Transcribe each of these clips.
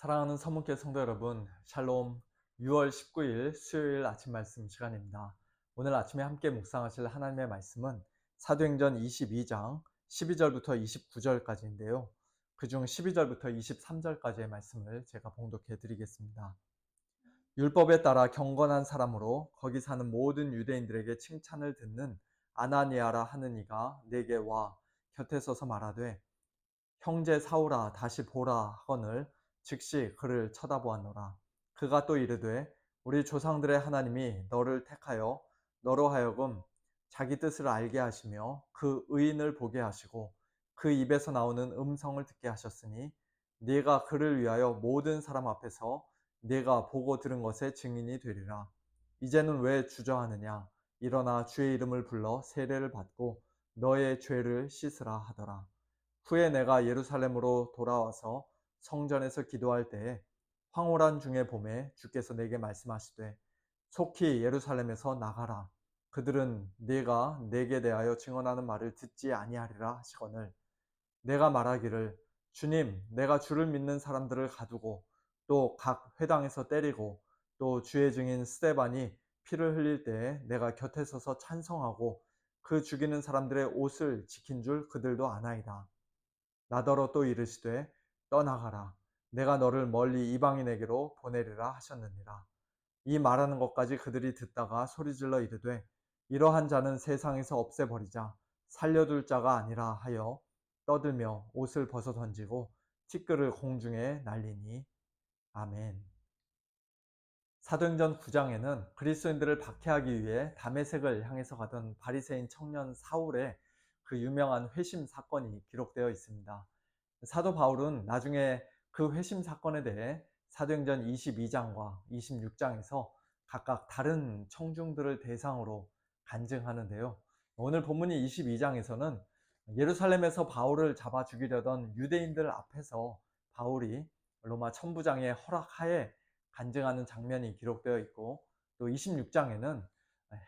사랑하는 서문계 성도 여러분, 샬롬 6월 19일 수요일 아침 말씀 시간입니다. 오늘 아침에 함께 묵상하실 하나님의 말씀은 사도행전 22장 12절부터 29절까지인데요. 그중 12절부터 23절까지의 말씀을 제가 봉독해 드리겠습니다. 율법에 따라 경건한 사람으로 거기 사는 모든 유대인들에게 칭찬을 듣는 아나니아라 하는 이가 내게 와 곁에 서서 말하되 형제 사울아 다시 보라 하거늘 즉시 그를 쳐다보았노라. 그가 또 이르되 우리 조상들의 하나님이 너를 택하여 너로 하여금 자기 뜻을 알게 하시며 그 의인을 보게 하시고 그 입에서 나오는 음성을 듣게 하셨으니 네가 그를 위하여 모든 사람 앞에서 네가 보고 들은 것의 증인이 되리라. 이제는 왜 주저하느냐? 일어나 주의 이름을 불러 세례를 받고 너의 죄를 씻으라 하더라. 후에 내가 예루살렘으로 돌아와서 성전에서 기도할 때에 황홀한 중에 봄에 주께서 내게 말씀하시되 속히 예루살렘에서 나가라. 그들은 네가 내게 대하여 증언하는 말을 듣지 아니하리라 하시거늘 내가 말하기를 주님 내가 주를 믿는 사람들을 가두고 또 각 회당에서 때리고 또 주의 증인 스테반이 피를 흘릴 때에 내가 곁에 서서 찬성하고 그 죽이는 사람들의 옷을 지킨 줄 그들도 아나이다. 나더러 또 이르시되 떠나가라. 내가 너를 멀리 이방인에게로 보내리라 하셨느니라. 이 말하는 것까지 그들이 듣다가 소리질러 이르되 이러한 자는 세상에서 없애버리자 살려둘 자가 아니라 하여 떠들며 옷을 벗어 던지고 티끌을 공중에 날리니 아멘. 사도행전 9장에는 그리스도인들을 박해하기 위해 담에색을 향해서 가던 바리새인 청년 사울의 그 유명한 회심 사건이 기록되어 있습니다. 사도 바울은 나중에 그 회심 사건에 대해 사도행전 22장과 26장에서 각각 다른 청중들을 대상으로 간증하는데요. 오늘 본문이 22장에서는 예루살렘에서 바울을 잡아 죽이려던 유대인들 앞에서 바울이 로마 천부장의 허락하에 간증하는 장면이 기록되어 있고 또 26장에는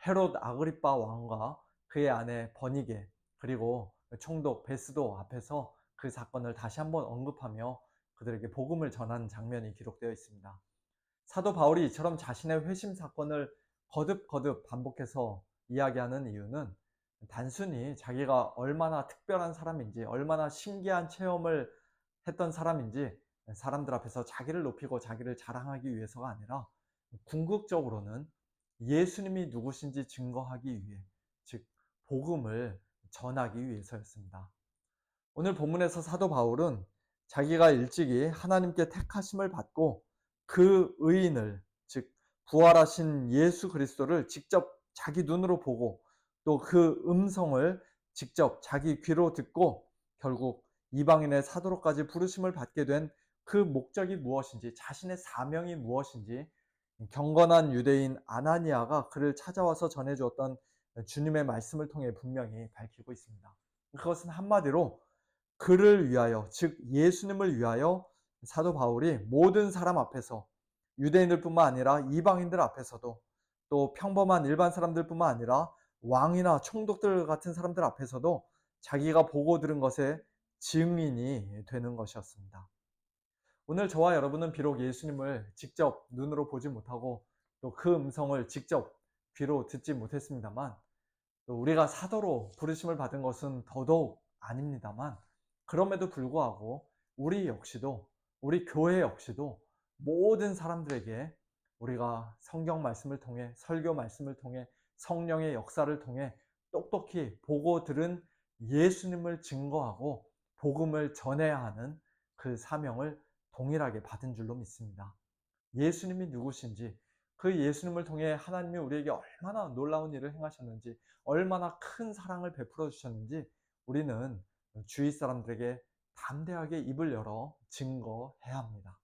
헤롯 아그리파 왕과 그의 아내 버니게 그리고 총독 베스도 앞에서 그 사건을 다시 한번 언급하며 그들에게 복음을 전하는 장면이 기록되어 있습니다. 사도 바울이 이처럼 자신의 회심 사건을 거듭거듭 반복해서 이야기하는 이유는 단순히 자기가 얼마나 특별한 사람인지, 얼마나 신기한 체험을 했던 사람인지 사람들 앞에서 자기를 높이고 자기를 자랑하기 위해서가 아니라 궁극적으로는 예수님이 누구신지 증거하기 위해, 즉, 복음을 전하기 위해서였습니다. 오늘 본문에서 사도 바울은 자기가 일찍이 하나님께 택하심을 받고 그 의인을, 즉, 부활하신 예수 그리스도를 직접 자기 눈으로 보고 또 그 음성을 직접 자기 귀로 듣고 결국 이방인의 사도로까지 부르심을 받게 된 그 목적이 무엇인지, 자신의 사명이 무엇인지 경건한 유대인 아나니아가 그를 찾아와서 전해주었던 주님의 말씀을 통해 분명히 밝히고 있습니다. 그것은 한마디로 그를 위하여, 즉 예수님을 위하여 사도 바울이 모든 사람 앞에서 유대인들 뿐만 아니라 이방인들 앞에서도 또 평범한 일반 사람들 뿐만 아니라 왕이나 총독들 같은 사람들 앞에서도 자기가 보고 들은 것의 증인이 되는 것이었습니다. 오늘 저와 여러분은 비록 예수님을 직접 눈으로 보지 못하고 또 그 음성을 직접 귀로 듣지 못했습니다만 또 우리가 사도로 부르심을 받은 것은 더더욱 아닙니다만 그럼에도 불구하고 우리 역시도 우리 교회 역시도 모든 사람들에게 우리가 성경 말씀을 통해 설교 말씀을 통해 성령의 역사를 통해 똑똑히 보고 들은 예수님을 증거하고 복음을 전해야 하는 그 사명을 동일하게 받은 줄로 믿습니다. 예수님이 누구신지 그 예수님을 통해 하나님이 우리에게 얼마나 놀라운 일을 행하셨는지 얼마나 큰 사랑을 베풀어 주셨는지 우리는 주위 사람들에게 담대하게 입을 열어 증거해야 합니다.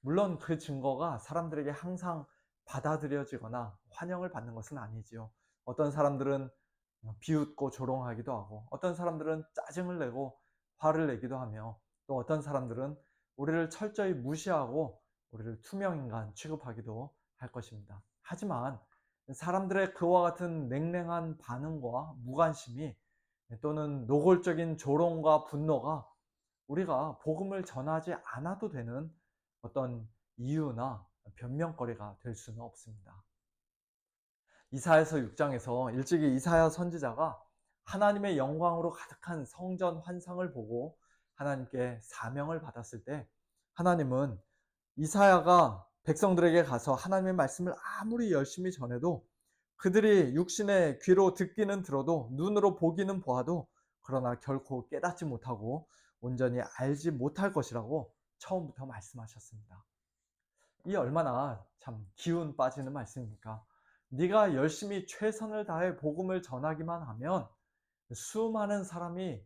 물론 그 증거가 사람들에게 항상 받아들여지거나 환영을 받는 것은 아니지요. 어떤 사람들은 비웃고 조롱하기도 하고, 어떤 사람들은 짜증을 내고 화를 내기도 하며, 또 어떤 사람들은 우리를 철저히 무시하고 우리를 투명인간 취급하기도 할 것입니다. 하지만 사람들의 그와 같은 냉랭한 반응과 무관심이 또는 노골적인 조롱과 분노가 우리가 복음을 전하지 않아도 되는 어떤 이유나 변명거리가 될 수는 없습니다. 이사야서 6장에서 일찍이 이사야 선지자가 하나님의 영광으로 가득한 성전 환상을 보고 하나님께 사명을 받았을 때 하나님은 이사야가 백성들에게 가서 하나님의 말씀을 아무리 열심히 전해도 그들이 육신의 귀로 듣기는 들어도 눈으로 보기는 보아도 그러나 결코 깨닫지 못하고 온전히 알지 못할 것이라고 처음부터 말씀하셨습니다. 이 얼마나 참 기운 빠지는 말씀입니까? 네가 열심히 최선을 다해 복음을 전하기만 하면 수많은 사람이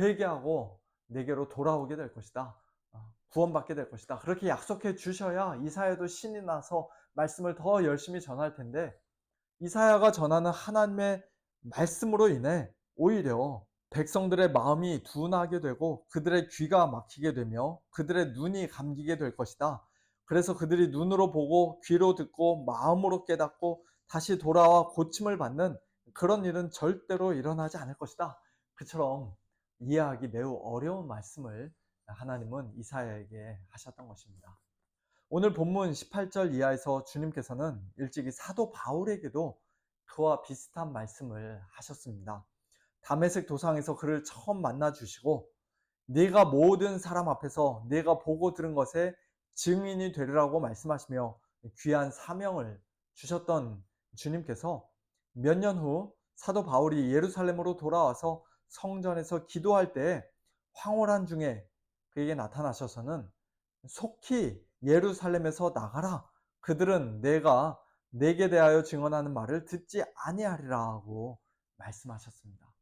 회개하고 내게로 돌아오게 될 것이다. 어, 구원받게 될 것이다. 그렇게 약속해 주셔야 이사야도 신이 나서 말씀을 더 열심히 전할 텐데 이사야가 전하는 하나님의 말씀으로 인해 오히려 백성들의 마음이 둔하게 되고 그들의 귀가 막히게 되며 그들의 눈이 감기게 될 것이다. 그래서 그들이 눈으로 보고 귀로 듣고 마음으로 깨닫고 다시 돌아와 고침을 받는 그런 일은 절대로 일어나지 않을 것이다. 그처럼 이해하기 매우 어려운 말씀을 하나님은 이사야에게 하셨던 것입니다. 오늘 본문 18절 이하에서 주님께서는 일찍이 사도 바울에게도 그와 비슷한 말씀을 하셨습니다. 담에색 도상에서 그를 처음 만나 주시고 네가 모든 사람 앞에서 네가 보고 들은 것에 증인이 되리라고 말씀하시며 귀한 사명을 주셨던 주님께서 몇 년 후 사도 바울이 예루살렘으로 돌아와서 성전에서 기도할 때 황홀한 중에 그에게 나타나셔서는 속히 예루살렘에서 나가라. 그들은 내가 내게 대하여 증언하는 말을 듣지 아니하리라고 말씀하셨습니다.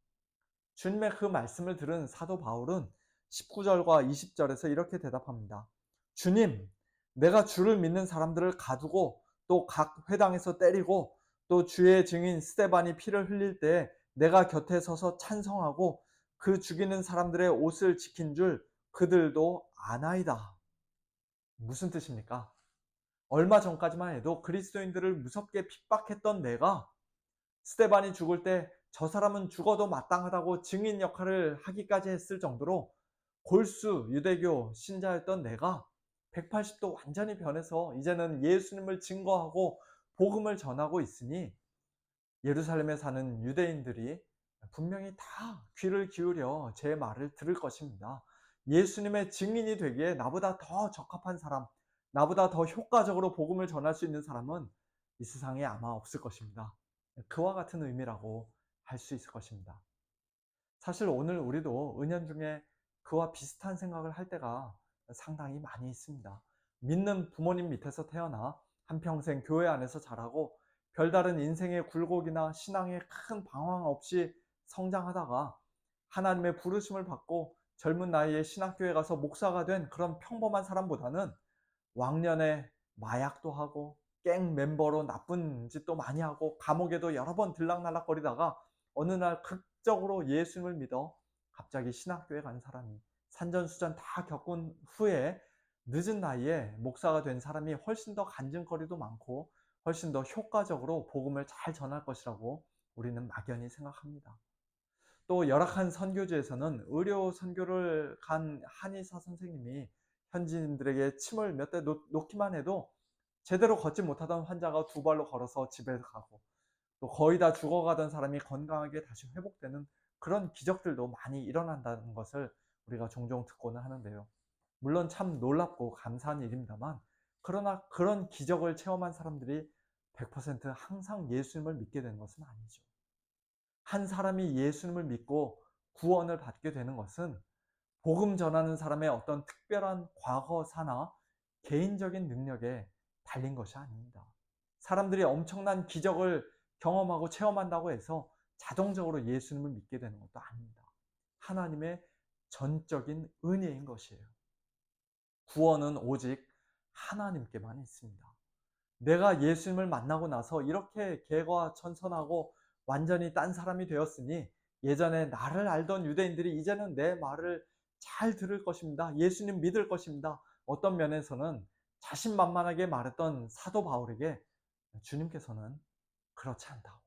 주님의 그 말씀을 들은 사도 바울은 19절과 20절에서 이렇게 대답합니다. 주님, 내가 주를 믿는 사람들을 가두고 또 각 회당에서 때리고 또 주의 증인 스테반이 피를 흘릴 때 내가 곁에 서서 찬성하고 그 죽이는 사람들의 옷을 지킨 줄 그들도 아나이다. 무슨 뜻입니까? 얼마 전까지만 해도 그리스도인들을 무섭게 핍박했던 내가 스테반이 죽을 때 저 사람은 죽어도 마땅하다고 증인 역할을 하기까지 했을 정도로 골수 유대교 신자였던 내가 180도 완전히 변해서 이제는 예수님을 증거하고 복음을 전하고 있으니 예루살렘에 사는 유대인들이 분명히 다 귀를 기울여 제 말을 들을 것입니다. 예수님의 증인이 되기에 나보다 더 적합한 사람, 나보다 더 효과적으로 복음을 전할 수 있는 사람은 이 세상에 아마 없을 것입니다. 그와 같은 의미라고 할 수 있을 것입니다. 사실 오늘 우리도 은연 중에 그와 비슷한 생각을 할 때가 상당히 많이 있습니다. 믿는 부모님 밑에서 태어나 한평생 교회 안에서 자라고 별다른 인생의 굴곡이나 신앙의 큰 방황 없이 성장하다가 하나님의 부르심을 받고 젊은 나이에 신학교에 가서 목사가 된 그런 평범한 사람보다는 왕년에 마약도 하고 갱 멤버로 나쁜 짓도 많이 하고 감옥에도 여러 번 들락날락거리다가 어느 날 극적으로 예수님을 믿어 갑자기 신학교에 간 사람이 산전수전 다 겪은 후에 늦은 나이에 목사가 된 사람이 훨씬 더 간증거리도 많고 훨씬 더 효과적으로 복음을 잘 전할 것이라고 우리는 막연히 생각합니다. 또 열악한 선교지에서는 의료 선교를 간 한의사 선생님이 현지인들에게 침을 몇 대 놓기만 해도 제대로 걷지 못하던 환자가 두 발로 걸어서 집에 가고 또 거의 다 죽어가던 사람이 건강하게 다시 회복되는 그런 기적들도 많이 일어난다는 것을 우리가 종종 듣고는 하는데요. 물론 참 놀랍고 감사한 일입니다만 그러나 그런 기적을 체험한 사람들이 100% 항상 예수님을 믿게 되는 것은 아니죠. 한 사람이 예수님을 믿고 구원을 받게 되는 것은 복음 전하는 사람의 어떤 특별한 과거사나 개인적인 능력에 달린 것이 아닙니다. 사람들이 엄청난 기적을 경험하고 체험한다고 해서 자동적으로 예수님을 믿게 되는 것도 아닙니다. 하나님의 전적인 은혜인 것이에요. 구원은 오직 하나님께만 있습니다. 내가 예수님을 만나고 나서 이렇게 개과 천선하고 완전히 딴 사람이 되었으니 예전에 나를 알던 유대인들이 이제는 내 말을 잘 들을 것입니다. 예수님 믿을 것입니다. 어떤 면에서는 자신만만하게 말했던 사도 바울에게 주님께서는 그렇지 않다고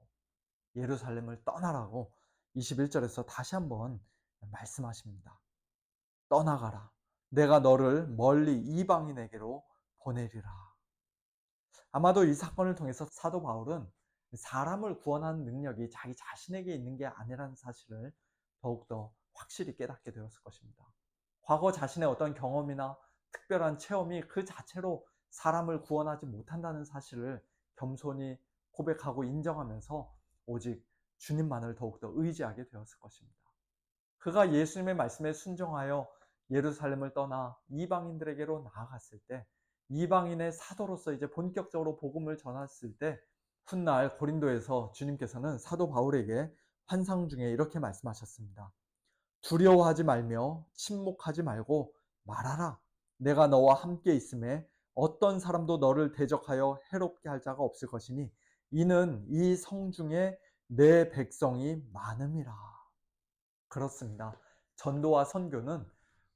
예루살렘을 떠나라고 21절에서 다시 한번 말씀하십니다. 떠나가라. 내가 너를 멀리 이방인에게로 보내리라. 아마도 이 사건을 통해서 사도 바울은 사람을 구원하는 능력이 자기 자신에게 있는 게 아니라는 사실을 더욱더 확실히 깨닫게 되었을 것입니다. 과거 자신의 어떤 경험이나 특별한 체험이 그 자체로 사람을 구원하지 못한다는 사실을 겸손히 고백하고 인정하면서 오직 주님만을 더욱더 의지하게 되었을 것입니다. 그가 예수님의 말씀에 순종하여 예루살렘을 떠나 이방인들에게로 나아갔을 때 이방인의 사도로서 이제 본격적으로 복음을 전했을 때 훗날 고린도에서 주님께서는 사도 바울에게 환상 중에 이렇게 말씀하셨습니다. 두려워하지 말며 침묵하지 말고 말하라. 내가 너와 함께 있음에 어떤 사람도 너를 대적하여 해롭게 할 자가 없을 것이니 이는 이 성 중에 내 백성이 많음이라. 그렇습니다. 전도와 선교는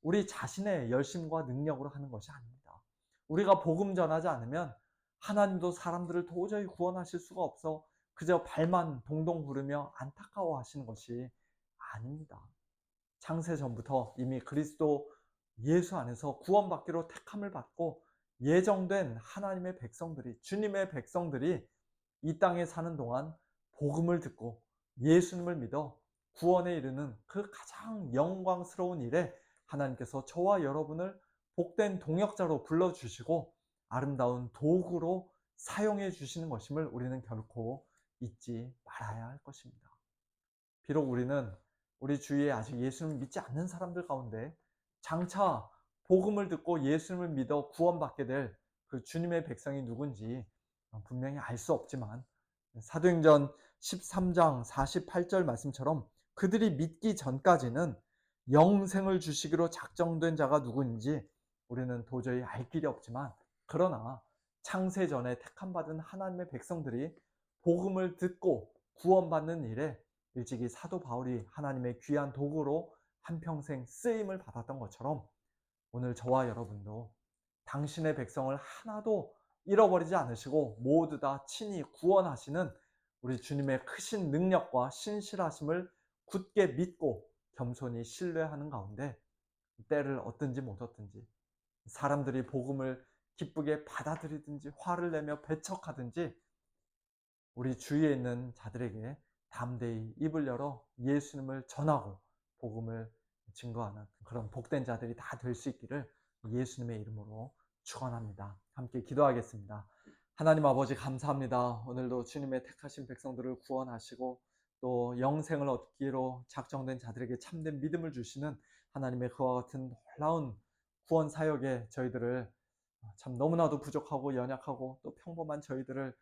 우리 자신의 열심과 능력으로 하는 것이 아닙니다. 우리가 복음 전하지 않으면 하나님도 사람들을 도저히 구원하실 수가 없어 그저 발만 동동 구르며 안타까워 하시는 것이 아닙니다. 창세 전부터 이미 그리스도 예수 안에서 구원받기로 택함을 받고 예정된 하나님의 백성들이, 주님의 백성들이 이 땅에 사는 동안 복음을 듣고 예수님을 믿어 구원에 이르는 그 가장 영광스러운 일에 하나님께서 저와 여러분을 복된 동역자로 불러주시고 아름다운 도구로 사용해 주시는 것임을 우리는 결코 잊지 말아야 할 것입니다. 비록 우리는 우리 주위에 아직 예수님을 믿지 않는 사람들 가운데 장차 복음을 듣고 예수님을 믿어 구원받게 될 그 주님의 백성이 누군지 분명히 알 수 없지만 사도행전 13장 48절 말씀처럼 그들이 믿기 전까지는 영생을 주시기로 작정된 자가 누구인지 우리는 도저히 알 길이 없지만 그러나 창세 전에 택함 받은 하나님의 백성들이 복음을 듣고 구원받는 일에 일찍이 사도 바울이 하나님의 귀한 도구로 한평생 쓰임을 받았던 것처럼 오늘 저와 여러분도 당신의 백성을 하나도 잃어버리지 않으시고 모두 다 친히 구원하시는 우리 주님의 크신 능력과 신실하심을 굳게 믿고 겸손히 신뢰하는 가운데 때를 얻든지 못 얻든지 사람들이 복음을 기쁘게 받아들이든지 화를 내며 배척하든지 우리 주위에 있는 자들에게 담대히 입을 열어 예수님을 전하고 복음을 증거하는 그런 복된 자들이 다 될 수 있기를 예수님의 이름으로 축원합니다. 함께 기도하겠습니다. 하나님 아버지 감사합니다. 오늘도 주님의 택하신 백성들을 구원하시고 또 영생을 얻기로 작정된 자들에게 참된 믿음을 주시는 하나님의 그와 같은 놀라운 구원 사역에 저희들을 참 너무나도 부족하고 연약하고 또 평범한 저희들을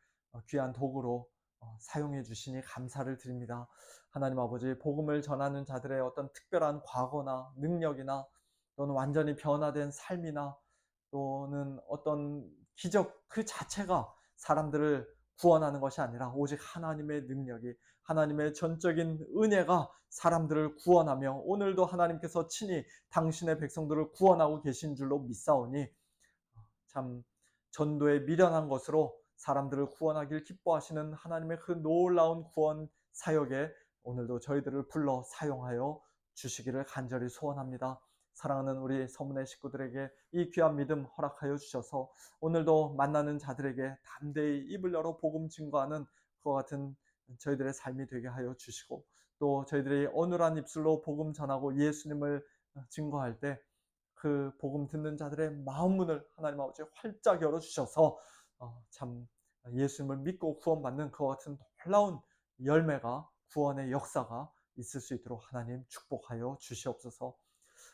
귀한 도구로 어, 사용해 주시니 감사를 드립니다. 하나님 아버지, 복음을 전하는 자들의 어떤 특별한 과거나 능력이나 또는 완전히 변화된 삶이나 또는 어떤 기적 그 자체가 사람들을 구원하는 것이 아니라 오직 하나님의 능력이 하나님의 전적인 은혜가 사람들을 구원하며 오늘도 하나님께서 친히 당신의 백성들을 구원하고 계신 줄로 믿사오니 참 전도에 미련한 것으로 사람들을 구원하길 기뻐하시는 하나님의 그 놀라운 구원 사역에 오늘도 저희들을 불러 사용하여 주시기를 간절히 소원합니다. 사랑하는 우리 서문의 식구들에게 이 귀한 믿음 허락하여 주셔서 오늘도 만나는 자들에게 담대히 입을 열어 복음 증거하는 그와 같은 저희들의 삶이 되게 하여 주시고 또 저희들이 어눌한 입술로 복음 전하고 예수님을 증거할 때 그 복음 듣는 자들의 마음 문을 하나님 아버지 활짝 열어 주셔서 어, 참 예수님을 믿고 구원받는 그와 같은 놀라운 열매가 구원의 역사가 있을 수 있도록 하나님 축복하여 주시옵소서.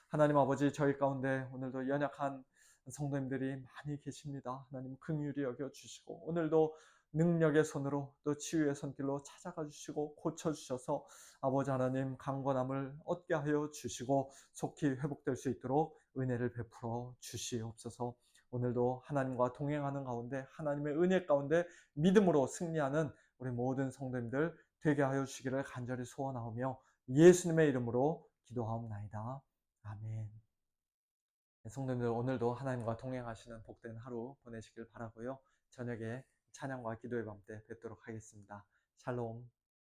하나님 아버지 저희 가운데 오늘도 연약한 성도님들이 많이 계십니다. 하나님 긍휼히 여겨 주시고 오늘도 능력의 손으로 또 치유의 손길로 찾아가 주시고 고쳐 주셔서 아버지 하나님 강건함을 얻게 하여 주시고 속히 회복될 수 있도록 은혜를 베풀어 주시옵소서. 오늘도 하나님과 동행하는 가운데 하나님의 은혜 가운데 믿음으로 승리하는 우리 모든 성도님들 되게 하여 주시기를 간절히 소원하오며 예수님의 이름으로 기도하옵나이다. 아멘. 네, 성도님들 오늘도 하나님과 동행하시는 복된 하루 보내시길 바라고요. 저녁에 찬양과 기도의 밤 때 뵙도록 하겠습니다. 샬롬.